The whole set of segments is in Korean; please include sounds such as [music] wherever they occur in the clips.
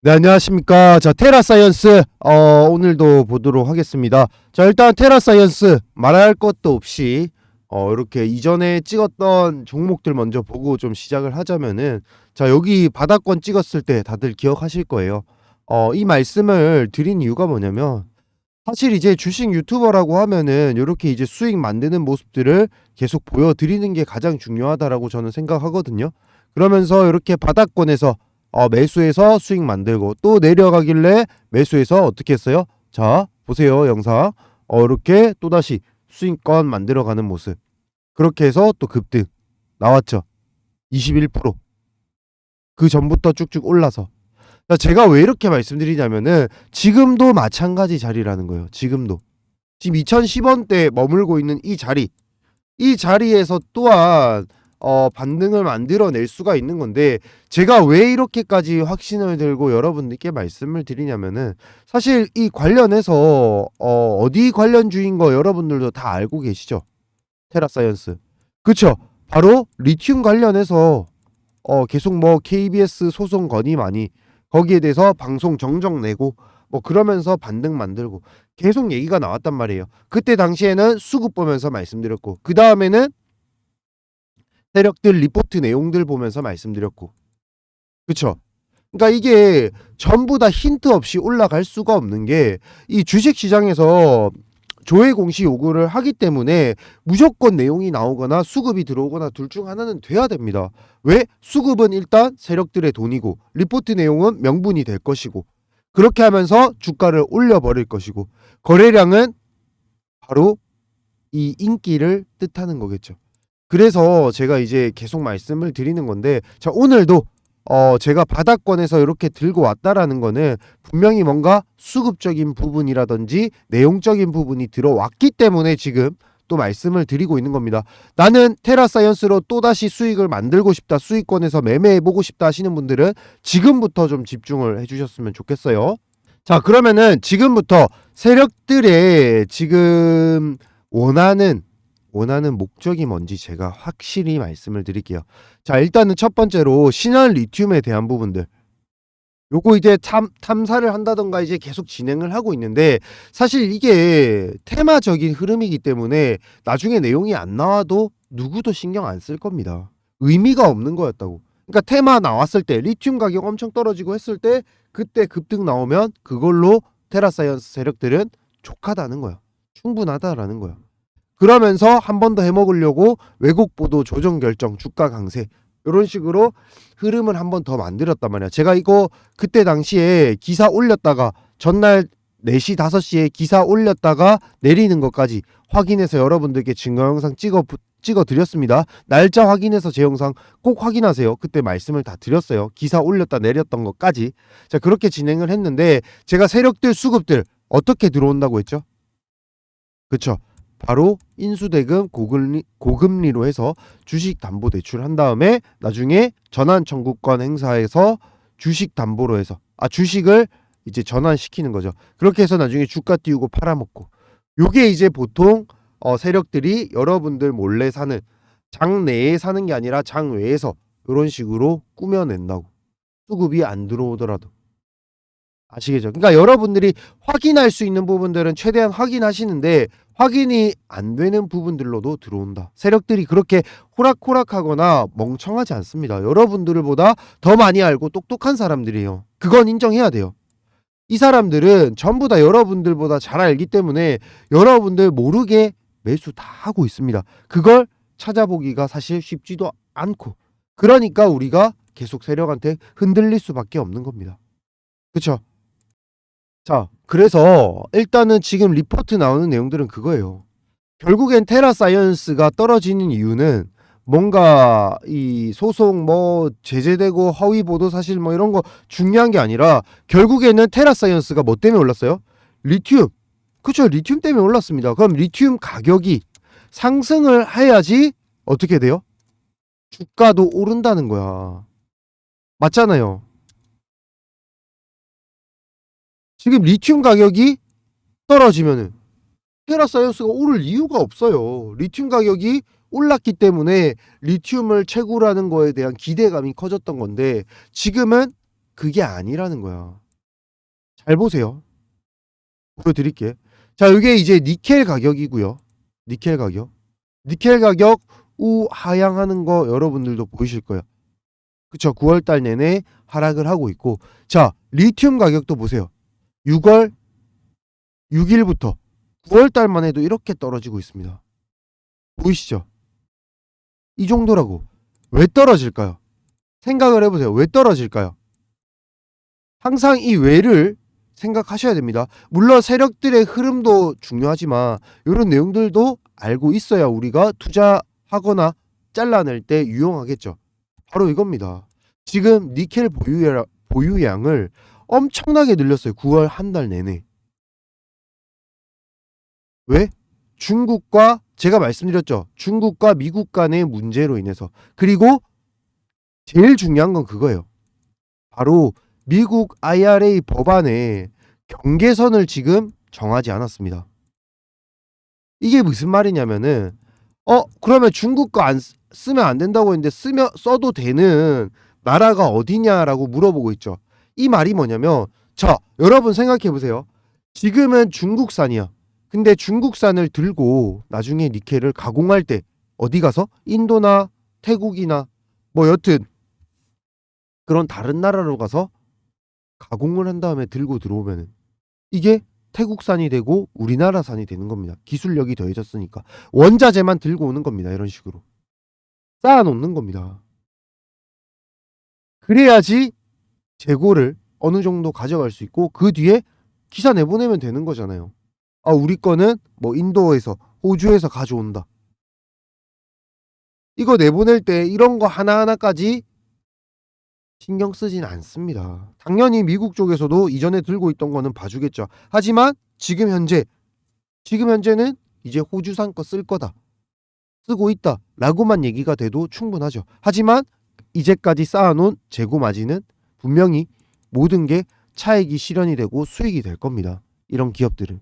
네, 안녕하십니까. 자, 테라 사이언스, 어, 오늘도 보도록 하겠습니다. 자, 일단 테라 사이언스, 말할 것도 없이, 어, 이렇게 이전에 찍었던 종목들 먼저 보고 좀 시작을 하자면은, 자, 여기 바닥권 찍었을 때 다들 기억하실 거예요. 어, 이 말씀을 드린 이유가 뭐냐면, 사실 이제 주식 유튜버라고 하면은, 이렇게 이제 수익 만드는 모습들을 계속 보여드리는 게 가장 중요하다라고 저는 생각하거든요. 그러면서 이렇게 바닥권에서 어, 매수해서 수익 만들고 또 내려가길래 매수해서 어떻게 했어요? 자, 보세요, 영상. 어, 이렇게 또다시 수익권 만들어가는 모습. 그렇게 해서 또 급등 나왔죠. 21%. 그 전부터 쭉쭉 올라서. 자, 제가 왜 이렇게 말씀드리냐면은 지금도 마찬가지 자리라는 거예요. 지금도. 지금 2010원대 머물고 있는 이 자리. 이 자리에서 또한 어, 반등을 만들어낼 수가 있는 건데 제가 왜 이렇게까지 확신을 들고 여러분들께 말씀을 드리냐면은 사실 이 관련해서 어, 어디 관련주인 거 여러분들도 다 알고 계시죠? 테라사이언스. 그쵸? 바로 리튬 관련해서 어, 계속 뭐 KBS 소송 건의 많이 거기에 대해서 방송 정정 내고 뭐 그러면서 반등 만들고 계속 얘기가 나왔단 말이에요. 그때 당시에는 수급 보면서 말씀드렸고 그 다음에는 세력들 리포트 내용들 보면서 말씀드렸고 그쵸 그러니까 이게 전부 다 힌트 없이 올라갈 수가 없는 게 이 주식 시장에서 조회 공시 요구를 하기 때문에 무조건 내용이 나오거나 수급이 들어오거나 둘 중 하나는 돼야 됩니다. 왜? 수급은 일단 세력들의 돈이고 리포트 내용은 명분이 될 것이고 그렇게 하면서 주가를 올려버릴 것이고 거래량은 바로 이 인기를 뜻하는 거겠죠. 그래서 제가 이제 계속 말씀을 드리는 건데 자 오늘도 어 제가 바닥권에서 이렇게 들고 왔다라는 거는 분명히 뭔가 수급적인 부분이라든지 내용적인 부분이 들어왔기 때문에 지금 또 말씀을 드리고 있는 겁니다. 나는 테라사이언스로 또다시 수익을 만들고 싶다. 수익권에서 매매해 보고 싶다 하시는 분들은 지금부터 좀 집중을 해 주셨으면 좋겠어요. 자, 그러면은 지금부터 세력들의 지금 원하는 원하는 목적이 뭔지 제가 확실히 말씀을 드릴게요. 자, 일단은 첫 번째로 신한 리튬에 대한 부분들. 요거 이제 탐, 탐사를 한다던가 이제 계속 진행을 하고 있는데 사실 이게 테마적인 흐름이기 때문에 나중에 내용이 안 나와도 누구도 신경 안 쓸 겁니다. 의미가 없는 거였다고. 그러니까 테마 나왔을 때 리튬 가격 엄청 떨어지고 했을 때 그때 급등 나오면 그걸로 테라사이언스 세력들은 족하다는 거야. 충분하다라는 거야. 그러면서 한 번 더 해먹으려고 왜곡 보도 조정 결정 주가 강세 이런 식으로 흐름을 한 번 더 만들었단 말이야. 제가 이거 그때 당시에 기사 올렸다가 전날 4시 5시에 기사 올렸다가 내리는 것까지 확인해서 여러분들께 증거 영상 찍어 찍어 드렸습니다. 날짜 확인해서 제 영상 꼭 확인하세요. 그때 말씀을 다 드렸어요. 기사 올렸다 내렸던 것까지. 자, 그렇게 진행을 했는데 제가 세력들 수급들 어떻게 들어온다고 했죠? 그쵸 바로 인수대금 고금리, 고금리로 해서 주식 담보 대출 한 다음에 나중에 전환 청구권 행사해서 주식 담보로 해서 아 주식을 이제 전환시키는 거죠. 그렇게 해서 나중에 주가 띄우고 팔아먹고 요게 이제 보통 어, 세력들이 여러분들 몰래 사는 장 내에 사는 게 아니라 장 외에서 이런 식으로 꾸며낸다고 수급이 안 들어오더라도 아시겠죠? 그러니까 여러분들이 확인할 수 있는 부분들은 최대한 확인하시는데 확인이 안 되는 부분들로도 들어온다. 세력들이 그렇게 호락호락하거나 멍청하지 않습니다. 여러분들보다 더 많이 알고 똑똑한 사람들이에요. 그건 인정해야 돼요. 이 사람들은 전부 다 여러분들보다 잘 알기 때문에 여러분들 모르게 매수 다 하고 있습니다. 그걸 찾아보기가 사실 쉽지도 않고 그러니까 우리가 계속 세력한테 흔들릴 수밖에 없는 겁니다. 그렇죠? 자, 그래서 일단은 지금 리포트 나오는 내용들은 그거예요. 결국엔 테라 사이언스가 떨어지는 이유는 뭔가 이 소송 뭐 제재되고 허위 보도 사실 뭐 이런 거 중요한 게 아니라 결국에는 테라 사이언스가 뭐 때문에 올랐어요? 리튬. 그렇죠. 리튬 때문에 올랐습니다. 그럼 리튬 가격이 상승을 해야지 어떻게 돼요? 주가도 오른다는 거야. 맞잖아요. 지금 리튬 가격이 떨어지면은 테라사이언스가 오를 이유가 없어요. 리튬 가격이 올랐기 때문에 리튬을 채굴하는 거에 대한 기대감이 커졌던 건데 지금은 그게 아니라는 거야. 잘 보세요. 보여드릴게. 자, 이게 이제 니켈 가격이고요. 니켈 가격. 니켈 가격 우하향하는 거 여러분들도 보이실 거예요. 그쵸? 9월 달 내내 하락을 하고 있고. 자, 리튬 가격도 보세요. 6월 6일부터 9월 달만 해도 이렇게 떨어지고 있습니다. 보이시죠? 이 정도라고. 왜 떨어질까요? 생각을 해보세요. 왜 떨어질까요? 항상 이 왜를 생각하셔야 됩니다. 물론 세력들의 흐름도 중요하지만 이런 내용들도 알고 있어야 우리가 투자하거나 잘라낼 때 유용하겠죠. 바로 이겁니다. 지금 니켈 보유량, 보유량을 엄청나게 늘렸어요. 9월 한 달 내내. 왜? 중국과 제가 말씀드렸죠. 중국과 미국 간의 문제로 인해서. 그리고 제일 중요한 건 그거예요. 바로 미국 IRA 법안에 경계선을 지금 정하지 않았습니다. 이게 무슨 말이냐면은 어 그러면 중국 거 안 쓰면 안 된다고 했는데 쓰면 써도 되는 나라가 어디냐라고 물어보고 있죠. 이 말이 뭐냐면 자 여러분 생각해 보세요. 지금은 중국산이야. 근데 중국산을 들고 나중에 니켈을 가공할 때 어디 가서 인도나 태국이나 뭐 여튼 그런 다른 나라로 가서 가공을 한 다음에 들고 들어오면은 이게 태국산이 되고 우리나라산이 되는 겁니다. 기술력이 더해졌으니까 원자재만 들고 오는 겁니다. 이런 식으로 쌓아 놓는 겁니다. 그래야지 재고를 어느 정도 가져갈 수 있고 그 뒤에 기사 내보내면 되는 거잖아요. 아 우리 거는 뭐 인도에서 호주에서 가져온다. 이거 내보낼 때 이런 거 하나하나까지 신경 쓰진 않습니다. 당연히 미국 쪽에서도 이전에 들고 있던 거는 봐주겠죠. 하지만 지금 현재 지금 현재는 이제 호주산 거 쓸 거다. 쓰고 있다. 라고만 얘기가 돼도 충분하죠. 하지만 이제까지 쌓아놓은 재고 마진은 분명히 모든 게 차익이 실현이 되고 수익이 될 겁니다. 이런 기업들은.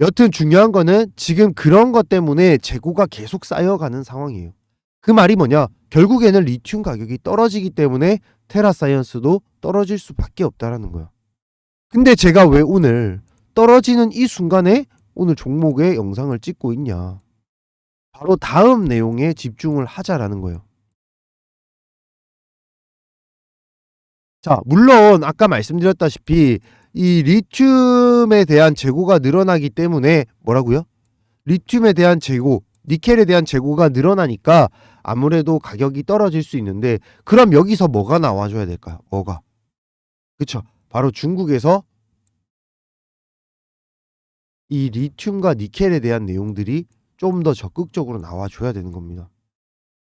여튼 중요한 거는 지금 그런 것 때문에 재고가 계속 쌓여가는 상황이에요. 그 말이 뭐냐? 결국에는 리튬 가격이 떨어지기 때문에 테라사이언스도 떨어질 수밖에 없다라는 거야. 근데 제가 왜 오늘 떨어지는 이 순간에 오늘 종목의 영상을 찍고 있냐? 바로 다음 내용에 집중을 하자라는 거예요. 자, 물론 아까 말씀드렸다시피 이 리튬에 대한 재고가 늘어나기 때문에 뭐라고요? 리튬에 대한 재고, 니켈에 대한 재고가 늘어나니까 아무래도 가격이 떨어질 수 있는데 그럼 여기서 뭐가 나와줘야 될까요? 뭐가? 그쵸? 바로 중국에서 이 리튬과 니켈에 대한 내용들이 좀 더 적극적으로 나와줘야 되는 겁니다.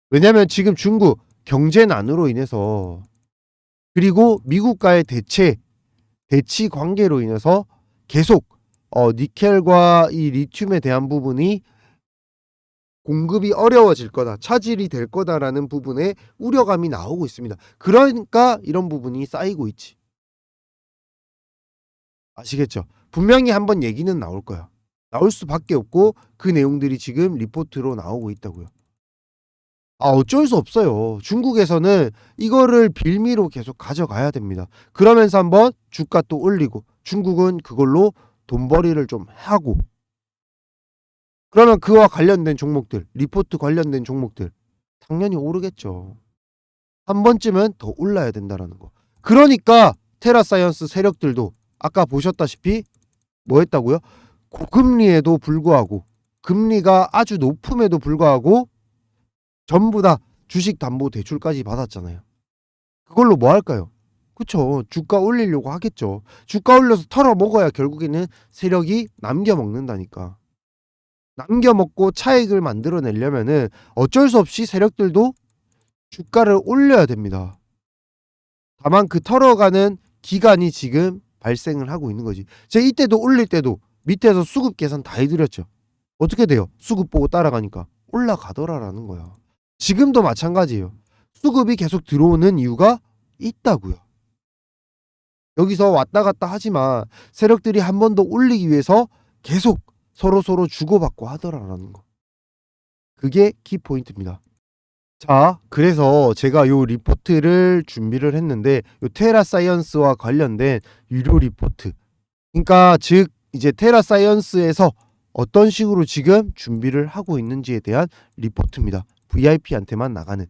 왜냐하면 지금 중국 경제 난으로 인해서 그리고 미국과의 대체 대치 관계로 인해서 계속 어, 니켈과 이 리튬에 대한 부분이 공급이 어려워질 거다, 차질이 될 거다라는 부분에 우려감이 나오고 있습니다. 그러니까 이런 부분이 쌓이고 있지. 아시겠죠? 분명히 한번 얘기는 나올 거야. 나올 수밖에 없고 그 내용들이 지금 리포트로 나오고 있다고요. 아, 어쩔 수 없어요. 중국에서는 이거를 빌미로 계속 가져가야 됩니다. 그러면서 한번 주가 또 올리고 중국은 그걸로 돈벌이를 좀 하고 그러면 그와 관련된 종목들, 리포트 관련된 종목들 당연히 오르겠죠. 한 번쯤은 더 올라야 된다라는 거. 그러니까 테라사이언스 세력들도 아까 보셨다시피 뭐 했다고요? 고금리에도 불구하고 금리가 아주 높음에도 불구하고 전부 다 주식 담보 대출까지 받았잖아요. 그걸로 뭐 할까요? 그쵸. 주가 올리려고 하겠죠. 주가 올려서 털어 먹어야 결국에는 세력이 남겨 먹는다니까. 남겨 먹고 차익을 만들어 내려면은 어쩔 수 없이 세력들도 주가를 올려야 됩니다. 다만 그 털어가는 기간이 지금 발생을 하고 있는 거지. 제가 이때도 올릴 때도 밑에서 수급 계산 다 해드렸죠. 어떻게 돼요? 수급 보고 따라가니까 올라가더라라는 거야. 지금도 마찬가지예요. 수급이 계속 들어오는 이유가 있다고요. 여기서 왔다 갔다 하지만 세력들이 한 번 더 올리기 위해서 계속 서로 서로 주고받고 하더라라는 거. 그게 키포인트입니다. 자, 그래서 제가 요 리포트를 준비를 했는데 요 테라 사이언스와 관련된 유료 리포트. 그러니까 즉 이제 테라 사이언스에서 어떤 식으로 지금 준비를 하고 있는지에 대한 리포트입니다. VIP한테만 나가는.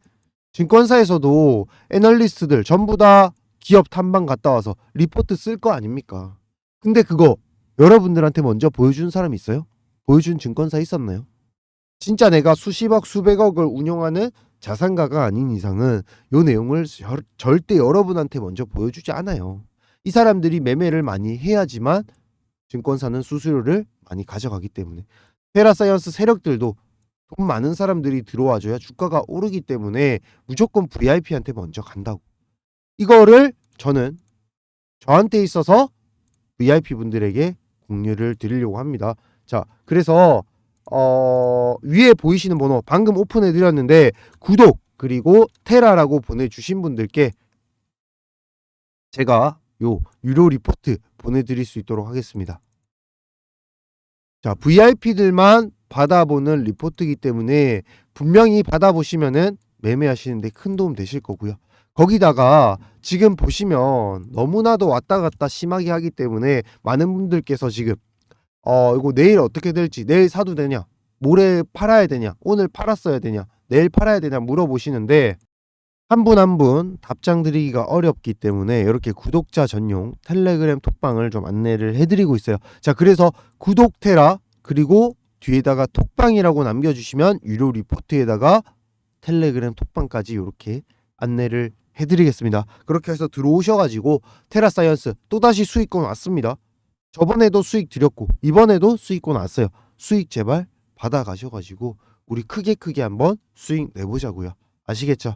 증권사에서도 애널리스트들 전부 다 기업 탐방 갔다 와서 리포트 쓸 거 아닙니까? 근데 그거 여러분들한테 먼저 보여준 사람 있어요? 보여준 증권사 있었나요? 진짜 내가 수십억 수백억을 운용하는 자산가가 아닌 이상은 요 내용을 절- 절대 여러분한테 먼저 보여주지 않아요. 이 사람들이 매매를 많이 해야지만 증권사는 수수료를 많이 가져가기 때문에 테라사이언스 세력들도 돈 많은 사람들이 들어와줘야 주가가 오르기 때문에 무조건 VIP한테 먼저 간다고. 이거를 저는 저한테 있어서 VIP 분들에게 공유를 드리려고 합니다. 자, 그래서 어, 위에 보이시는 번호 방금 오픈해 드렸는데 구독 그리고 테라라고 보내주신 분들께 제가 요 유료 리포트 보내드릴 수 있도록 하겠습니다. 자, VIP들만 받아보는 리포트이기 때문에 분명히 받아보시면은 매매하시는데 큰 도움 되실 거고요. 거기다가 지금 보시면 너무나도 왔다 갔다 심하게 하기 때문에 많은 분들께서 지금 어 이거 내일 어떻게 될지 내일 사도 되냐 모레 팔아야 되냐 오늘 팔았어야 되냐 내일 팔아야 되냐 물어보시는데 한 분 한 분 답장 드리기가 어렵기 때문에 이렇게 구독자 전용 텔레그램 톡방을 좀 안내를 해드리고 있어요. 자 그래서 구독 테라 그리고 뒤에다가 톡방이라고 남겨주시면 유료 리포트에다가 텔레그램 톡방까지 이렇게 안내를 해드리겠습니다. 그렇게 해서 들어오셔가지고 테라사이언스 또다시 수익권 왔습니다. 저번에도 수익 드렸고 이번에도 수익권 왔어요. 수익 제발 받아가셔가지고 우리 크게 크게 한번 수익 내보자고요. 아시겠죠?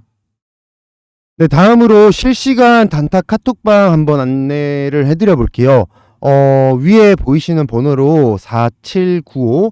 네 다음으로 실시간 단타 카톡방 한번 안내를 해드려 볼게요. 어, 위에 보이시는 번호로 4795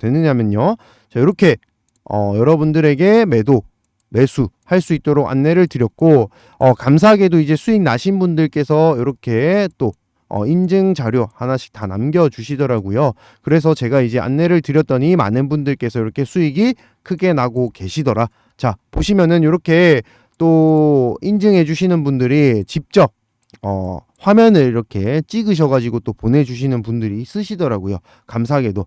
되느냐면요. 자 이렇게 어, 여러분들에게 매도 매수 할 수 있도록 안내를 드렸고 어, 감사하게도 이제 수익 나신 분들께서 이렇게 또 어, 인증 자료 하나씩 다 남겨주시더라고요. 그래서 제가 이제 안내를 드렸더니 많은 분들께서 이렇게 수익이 크게 나고 계시더라. 자 보시면은 이렇게 또 인증해 주시는 분들이 직접 어, 화면을 이렇게 찍으셔가지고 또 보내주시는 분들이 있으시더라고요. 감사하게도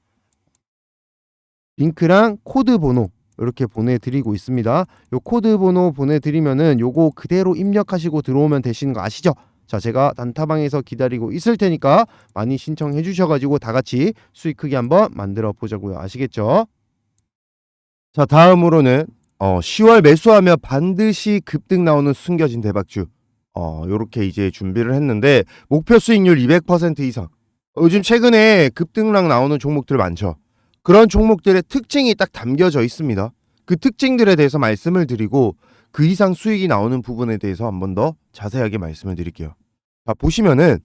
링크랑 코드 번호 이렇게 보내드리고 있습니다. 요 코드 번호 보내드리면은 요거 그대로 입력하시고 들어오면 되시는 거 아시죠? 자, 제가 단타방에서 기다리고 있을 테니까 많이 신청해 주셔가지고 다 같이 수익 크게 한번 만들어 보자고요. 아시겠죠? 자, 다음으로는 어, 10월 매수하면 반드시 급등 나오는 숨겨진 대박주. 어, 요렇게 이제 준비를 했는데 목표 수익률 200% 이상. 요즘 최근에 급등락 나오는 종목들 많죠. 그런 종목들의 특징이 딱 담겨져 있습니다. 그 특징들에 대해서 말씀을 드리고 그 이상 수익이 나오는 부분에 대해서 한 번 더 자세하게 말씀을 드릴게요. 자, 보시면은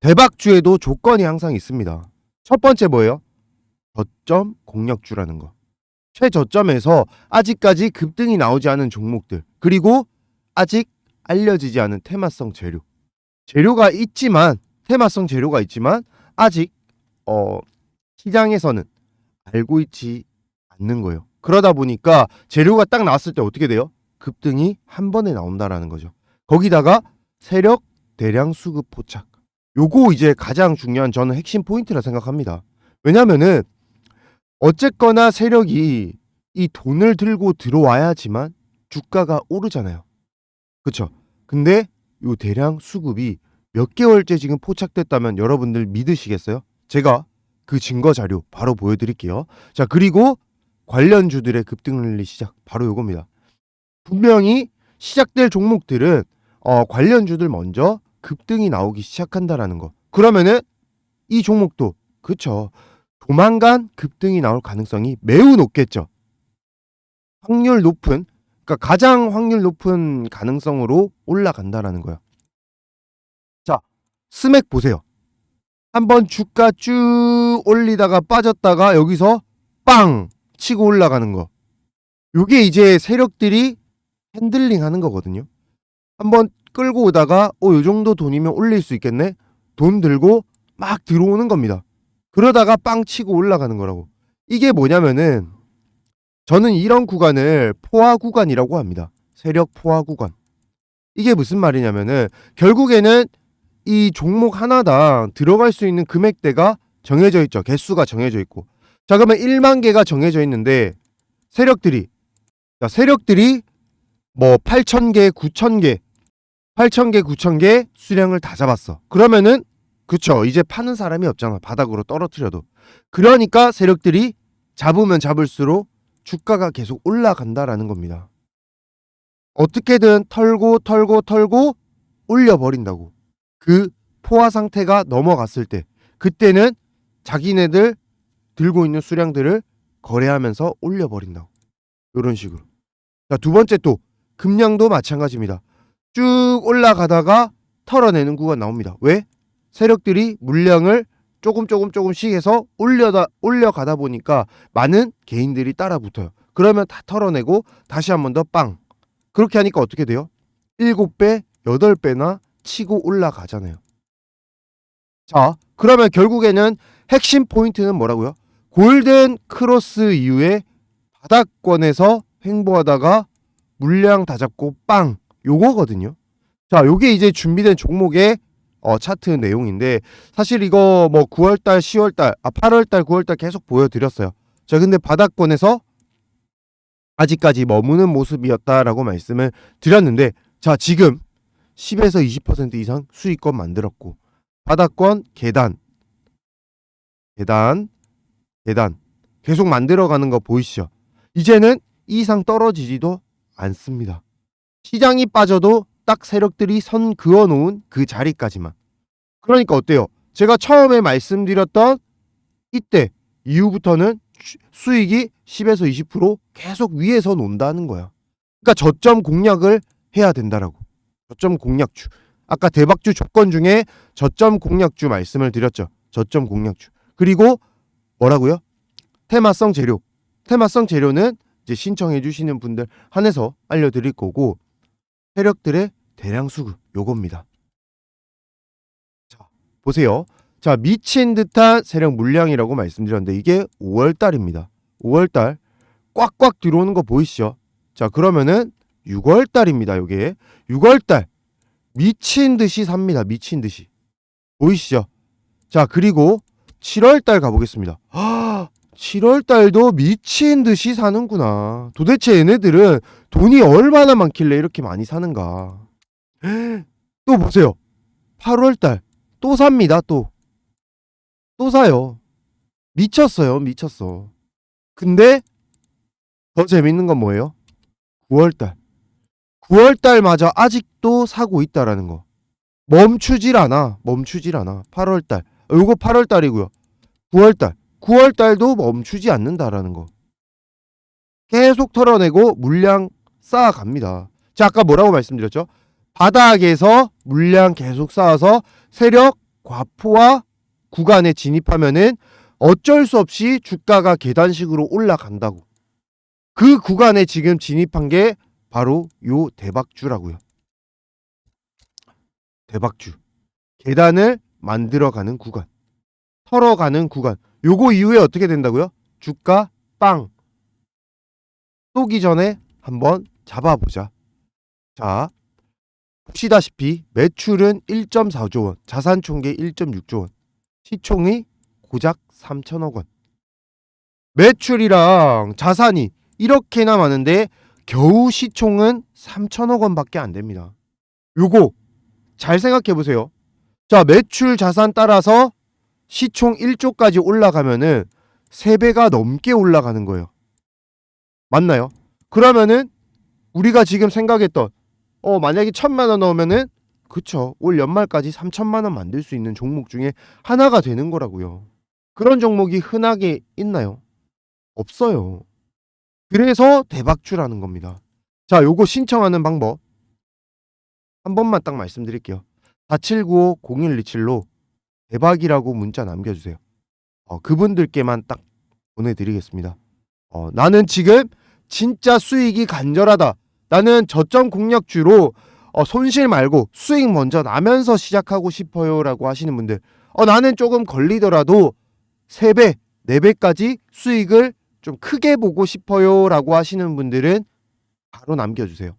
대박주에도 조건이 항상 있습니다. 첫 번째 뭐예요? 저점 공략주라는 거. 최저점에서 아직까지 급등이 나오지 않은 종목들. 그리고 아직 알려지지 않은 테마성 재료. 재료가 있지만 테마성 재료가 있지만 아직 어 시장에서는 알고 있지 않는 거예요. 그러다 보니까 재료가 딱 나왔을 때 어떻게 돼요? 급등이 한 번에 나온다라는 거죠. 거기다가 세력 대량 수급 포착. 요거 이제 가장 중요한 저는 핵심 포인트라 생각합니다. 왜냐면은 어쨌거나 세력이 이 돈을 들고 들어와야지만 주가가 오르잖아요. 그쵸? 근데 요 대량 수급이 몇 개월째 지금 포착됐다면 여러분들 믿으시겠어요? 제가 그 증거 자료 바로 보여드릴게요. 자 그리고 관련주들의 급등 랠리 시작 바로 요겁니다. 분명히 시작될 종목들은 어, 관련주들 먼저 급등이 나오기 시작한다라는 거. 그러면은 이 종목도 그쵸 조만간 급등이 나올 가능성이 매우 높겠죠. 확률 높은 그러니까 가장 확률 높은 가능성으로 올라간다라는 거야. 자, 스맥 보세요. 한번 주가 쭉 올리다가 빠졌다가 여기서 빵 치고 올라가는 거. 요게 이제 세력들이 핸들링 하는 거거든요. 한번 끌고 오다가 어, 요 정도 돈이면 올릴 수 있겠네. 돈 들고 막 들어오는 겁니다. 그러다가 빵 치고 올라가는 거라고. 이게 뭐냐면은 저는 이런 구간을 포화 구간이라고 합니다. 세력 포화 구간. 이게 무슨 말이냐면은 결국에는 이 종목 하나당 들어갈 수 있는 금액대가 정해져 있죠. 개수가 정해져 있고. 자, 그러면 1만 개가 정해져 있는데 세력들이 자, 세력들이 뭐 8,000개, 9,000개, 8,000개, 9,000개 수량을 다 잡았어. 그러면은 그쵸. 이제 파는 사람이 없잖아. 바닥으로 떨어뜨려도. 그러니까 세력들이 잡으면 잡을수록 주가가 계속 올라간다라는 겁니다. 어떻게든 털고 털고 털고 올려버린다고. 그 포화 상태가 넘어갔을 때 그때는 자기네들 들고 있는 수량들을 거래하면서 올려버린다고. 이런 식으로. 자, 두 번째 또 금량도 마찬가지입니다. 쭉 올라가다가 털어내는 구간 나옵니다. 왜? 세력들이 물량을 조금 조금 조금씩 해서 올려다 올려가다 보니까 많은 개인들이 따라 붙어요. 그러면 다 털어내고 다시 한 번 더 빵. 그렇게 하니까 어떻게 돼요? 7배, 8배나 치고 올라가잖아요. 자, 그러면 결국에는 핵심 포인트는 뭐라고요? 골든 크로스 이후에 바닥권에서 횡보하다가 물량 다 잡고 빵 요거거든요. 자, 요게 이제 준비된 종목의 어, 차트 내용인데 사실 이거 뭐 9월달, 10월달, 아 8월달, 9월달 계속 보여드렸어요. 자, 근데 바닥권에서 아직까지 머무는 모습이었다라고 말씀을 드렸는데 자, 지금 10에서 20% 이상 수익권 만들었고 바닥권 계단 계단 계단 계속 만들어가는 거 보이시죠? 이제는 이 이상 떨어지지도 않습니다. 시장이 빠져도 딱 세력들이 선 그어 놓은 그 자리까지만. 그러니까 어때요? 제가 처음에 말씀드렸던 이때 이후부터는 수- 수익이 10에서 20% 계속 위에서 논다는 거야. 그러니까 저점 공략을 해야 된다라고. 저점 공략주. 아까 대박주 조건 중에 저점 공략주 말씀을 드렸죠. 저점 공략주. 그리고 뭐라고요? 테마성 재료. 테마성 재료는 이제 신청해 주시는 분들 한해서 알려드릴 거고 세력들의 대량 수급 요겁니다. 자 보세요. 자 미친 듯한 세력 물량이라고 말씀드렸는데 이게 5월 달입니다. 5월 달 꽉꽉 들어오는 거 보이시죠? 자 그러면은 6월 달입니다. 요게 6월 달 미친 듯이 삽니다. 미친 듯이 보이시죠? 자 그리고 7월 달 가보겠습니다. [gasps] 7월 달도 미친 듯이 사는구나. 도대체 얘네들은 돈이 얼마나 많길래 이렇게 많이 사는가. [gasps] 또 보세요. 8월 달 또 삽니다. 또. 또 사요. 미쳤어요. 미쳤어. 근데 더 재밌는 건 뭐예요? 9월 달. 9월 달마저 아직도 사고 있다라는 거. 멈추질 않아. 멈추질 않아. 8월 달. 어, 요거 8월 달이고요. 9월 달. 9월 달도 멈추지 않는다라는 거. 계속 털어내고 물량 쌓아갑니다. 자, 아까 뭐라고 말씀드렸죠? 바닥에서 물량 계속 쌓아서 세력 과포화 구간에 진입하면은 어쩔 수 없이 주가가 계단식으로 올라간다고. 그 구간에 지금 진입한 게 바로 요 대박주라고요. 대박주. 계단을 만들어가는 구간. 털어가는 구간. 요거 이후에 어떻게 된다고요? 주가 빵 쏘기 전에 한번 잡아보자. 자, 보시다시피 매출은 1.4조 원, 자산 총계 1.6조 원, 시총이 고작 3천억 원. 매출이랑 자산이 이렇게나 많은데 겨우 시총은 3천억 원밖에 안 됩니다. 요거 잘 생각해 보세요. 자, 매출 자산 따라서 시총 1조까지 올라가면은 3배가 넘게 올라가는 거예요. 맞나요? 그러면은 우리가 지금 생각했던 어 만약에 천만 원 넣으면은 그쵸 올 연말까지 3천만 원 만들 수 있는 종목 중에 하나가 되는 거라고요. 그런 종목이 흔하게 있나요? 없어요. 그래서 대박주라는 겁니다. 자, 요거 신청하는 방법 한 번만 딱 말씀드릴게요. 479-0127로 대박이라고 문자 남겨주세요. 어, 그분들께만 딱 보내드리겠습니다. 어, 나는 지금 진짜 수익이 간절하다. 나는 저점 공략주로 어, 손실 말고 수익 먼저 나면서 시작하고 싶어요 라고 하시는 분들. 어, 나는 조금 걸리더라도 3배, 4배까지 수익을 좀 크게 보고 싶어요 라고 하시는 분들은 바로 남겨주세요.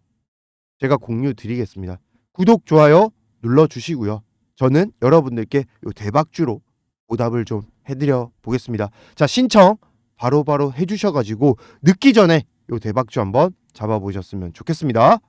제가 공유 드리겠습니다. 구독, 좋아요 눌러주시고요. 저는 여러분들께 요 대박주로 보답을 좀 해드려 보겠습니다. 자, 신청 바로바로 해주셔가지고 늦기 전에 요 대박주 한번 잡아보셨으면 좋겠습니다.